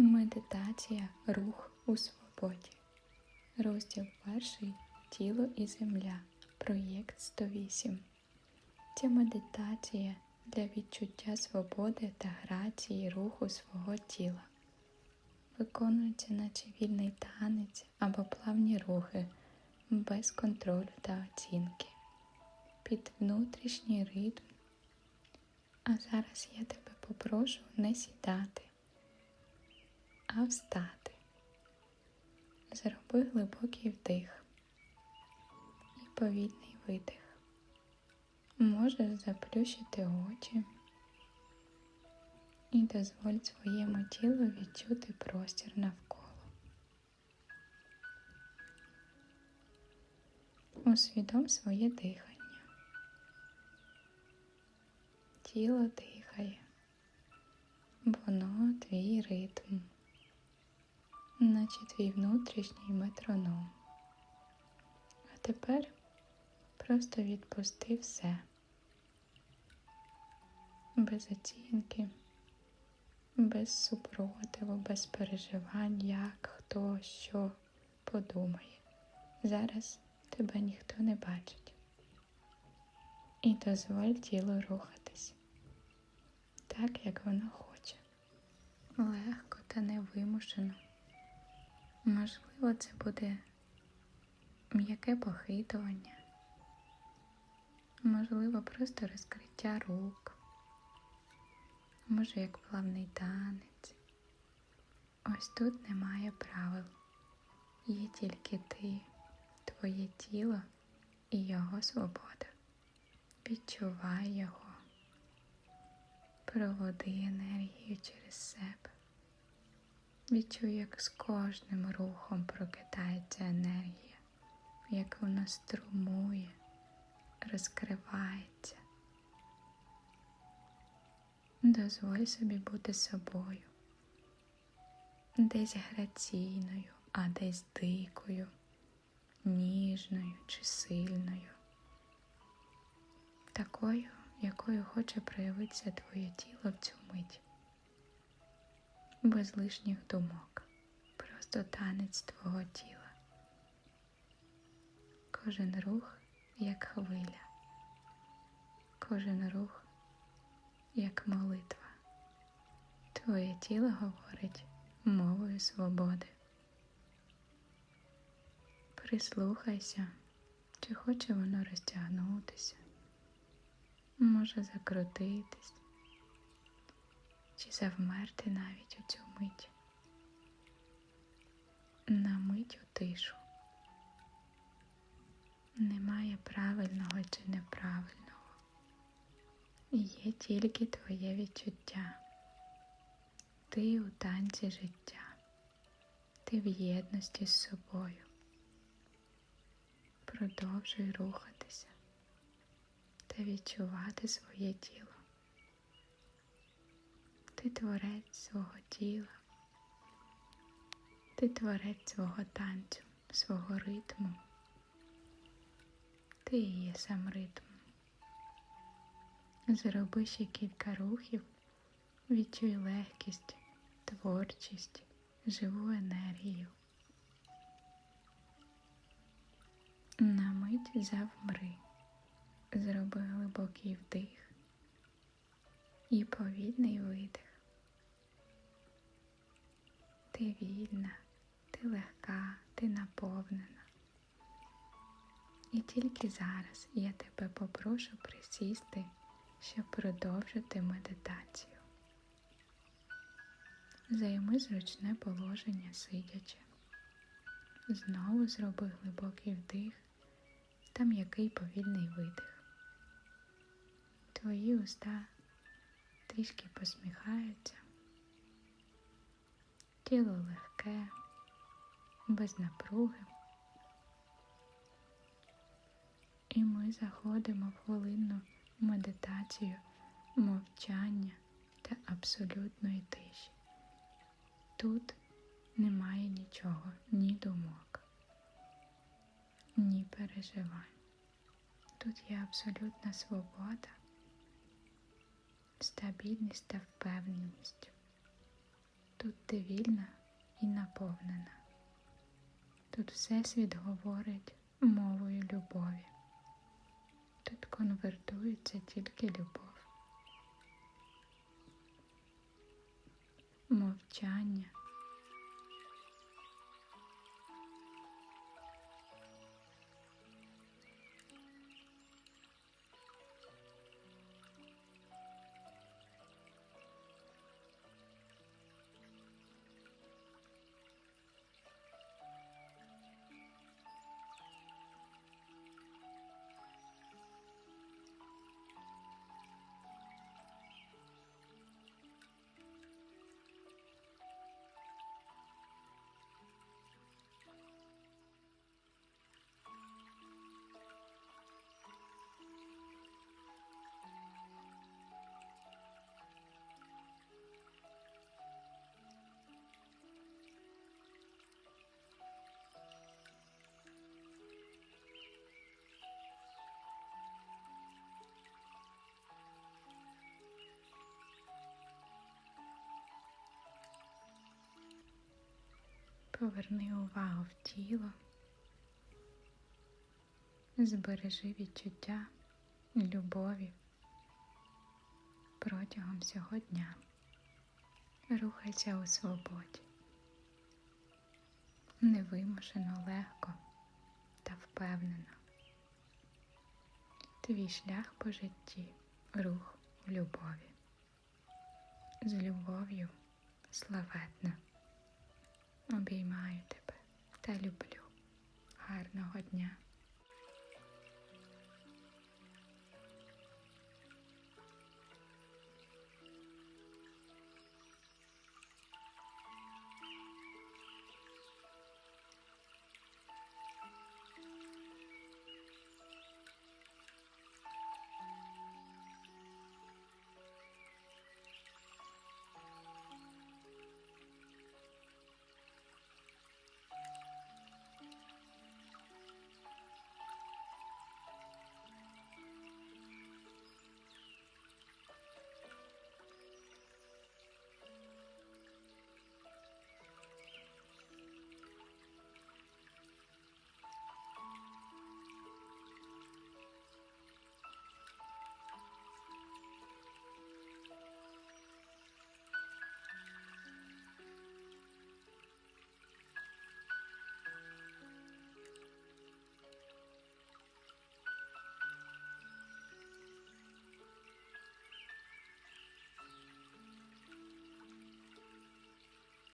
Медитація Рух у свободі. Розділ перший Тіло і земля. Проєкт 108. Ця медитація для відчуття свободи та грації руху свого тіла. Виконується наче вільний танець або плавні рухи без контролю та оцінки. Під внутрішній ритм. А зараз я тебе попрошу не сідати а встати. Зроби глибокий вдих і повільний видих. Можеш заплющити очі і дозволь своєму тілу відчути простір навколо. Усвідом своє дихання. Тіло дихає, воно твій ритм наче твій внутрішній метроном. А тепер просто відпусти все без оцінки, без супротиву, без переживань, як, хто, що подумає. Зараз тебе ніхто не бачить. І дозволь тілу рухатись так, як воно хоче. Легко та невимушено. Можливо, це буде м'яке похитування, можливо, просто розкриття рук, може як плавний танець. Ось тут немає правил, є тільки ти, твоє тіло і його свобода. Відчувай його, проводи енергію через себе. Відчуй, як з кожним рухом прокидається енергія, як вона струмує, розкривається. Дозволь собі бути собою, десь граційною, а десь дикою, ніжною чи сильною, такою, якою хоче проявитися твоє тіло в цю мить без лишніх думок, просто танець твого тіла. Кожен рух як хвиля, кожен рух як молитва. Твоє тіло говорить мовою свободи. Прислухайся, чи хоче воно розтягнутися, може закрутитись чи завмерти навіть у цю мить, на мить у тишу. Немає правильного чи неправильного. Є тільки твоє відчуття. Ти у танці життя, ти в єдності з собою. Продовжуй рухатися та відчувати своє тіло. Ти творець свого тіла, ти творець свого танцю, свого ритму. Ти є сам ритм. Зроби ще кілька рухів, відчуй легкість, творчість, живу енергію. На мить завмри, зроби глибокий вдих і повільний видих. Ти вільна, ти легка, ти наповнена. І тільки зараз я тебе попрошу присісти, щоб продовжити медитацію. Займи зручне положення сидячи. Знову зроби глибокий вдих та м'який повільний видих. Твої уста трішки посміхаються. Тіло легке, без напруги. І ми заходимо в хвилинну медитацію, мовчання та абсолютної тиші. Тут немає нічого, ні думок, ні переживань. Тут є абсолютна свобода, стабільність та впевненість. Тут ти вільна і наповнена. Тут Всесвіт говорить мовою любові. Тут конвертується тільки любов. Мовчання. Поверни увагу в тіло, збережи відчуття любові протягом всього дня. Рухайся у свободі, невимушено легко та впевнено. Твій шлях по житті, рух у любові. З любов'ю славетно.